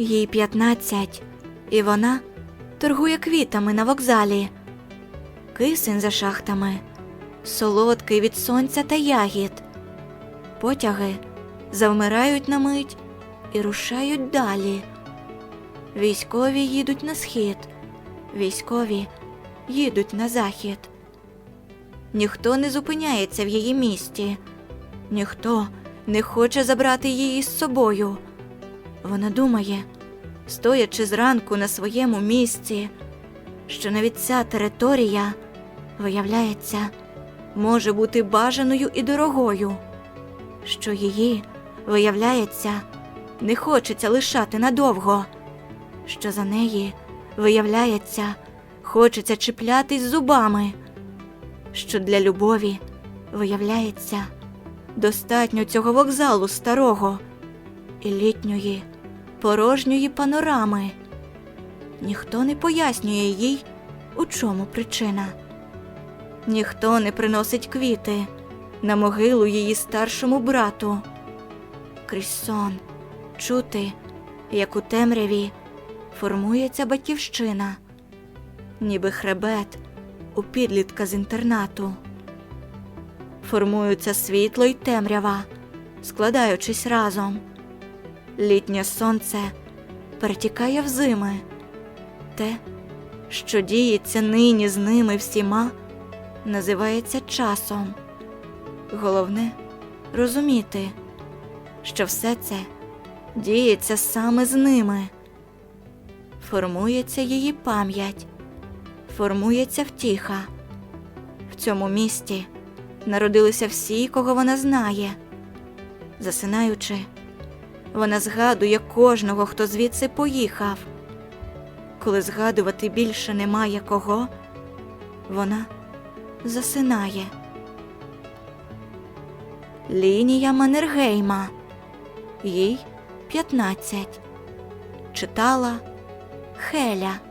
Їй 15, і вона торгує квітами на вокзалі. Кисень за шахтами, солодкий від сонця та ягід. Потяги завмирають на мить і рушають далі. Військові їдуть на схід, військові їдуть на захід. Ніхто не зупиняється в її місті, ніхто не хоче забрати її з собою. Вона думає, стоячи зранку на своєму місці, що навіть ця територія, виявляється, може бути бажаною і дорогою, що її, виявляється, не хочеться лишати надовго, що за неї, виявляється, хочеться чіплятись зубами, що для любові, виявляється, достатньо цього вокзалу старого і літньої, порожньої панорами. Ніхто не пояснює їй, у чому причина. Ніхто не приносить квіти на могилу її старшому брату. Крізь сон чути, як у темряві формується батьківщина, ніби хребет у підлітка з інтернату. Формуються світло й темрява, складаючись разом. Літнє сонце перетікає в зими. Те, що діється нині з ними всіма, називається часом. Головне розуміти, що все це діється саме з ними. Формується її пам'ять, формується втіха. В цьому місті народилися всі, кого вона знає. Засинаючи, вона згадує кожного, хто звідси поїхав. Коли згадувати більше немає кого, вона засинає. Лінія Маннергейма. Їй 15. Читала Хеля.